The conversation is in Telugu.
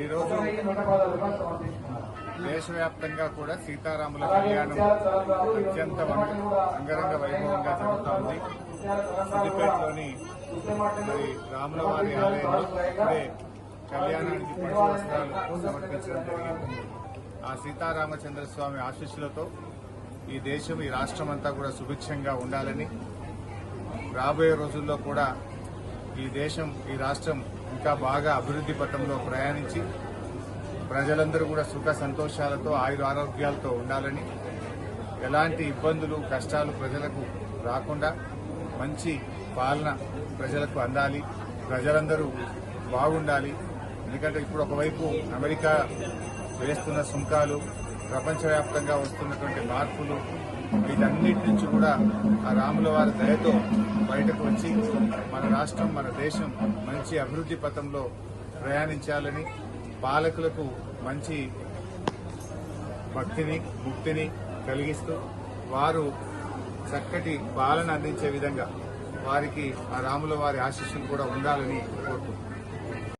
ఈరోజు దేశవ్యాప్తంగా కూడా సీతారాముల కళ్యాణం అత్యంత అంగరంగ వైభవంగా జరుగుతోంది. సిద్దిపేటలోని మరి రాముల వారి ఆలయంలో ఇప్పుడే కళ్యాణానికి వస్త్రాలు సమర్పించడం జరిగింది. ఆ సీతారామచంద్ర స్వామి ఆశీస్సులతో ఈ దేశం ఈ రాష్ట్రం అంతా కూడా సుభిక్షంగా ఉండాలని రాబోయే రోజుల్లో కూడా ఈ దేశం ఈ రాష్ట్రం ఇంకా బాగా అభివృద్ధి పథంలో ప్రయాణించి ప్రజలందరూ కూడా సుఖ సంతోషాలతో ఆయుర ఆరోగ్యాలతో ఉండాలని ఎలాంటి ఇబ్బందులు కష్టాలు ప్రజలకు రాకుండా మంచి పాలన ప్రజలకు అందాలి. ప్రజలందరూ బాగుండాలి. ఎందుకంటే ఇప్పుడు ఒకవైపు అమెరికా వేస్తున్న సుంకాలు ప్రపంచవ్యాప్తంగా వస్తున్నటువంటి మార్పులు వీటన్నిటి నుంచి కూడా ఆ రాముల వారి దయతో బయటకు వచ్చి మన రాష్ట్రం మన దేశం మంచి అభివృద్ధి పథంలో ప్రయాణించాలని పాలకులకు మంచి భక్తిని ముక్తిని కలిగిస్తూ వారు చక్కటి పాలన అందించే విధంగా వారికి ఆ రాముల వారి ఆశీస్సులు కూడా ఉండాలని కోరుకుంటున్నాను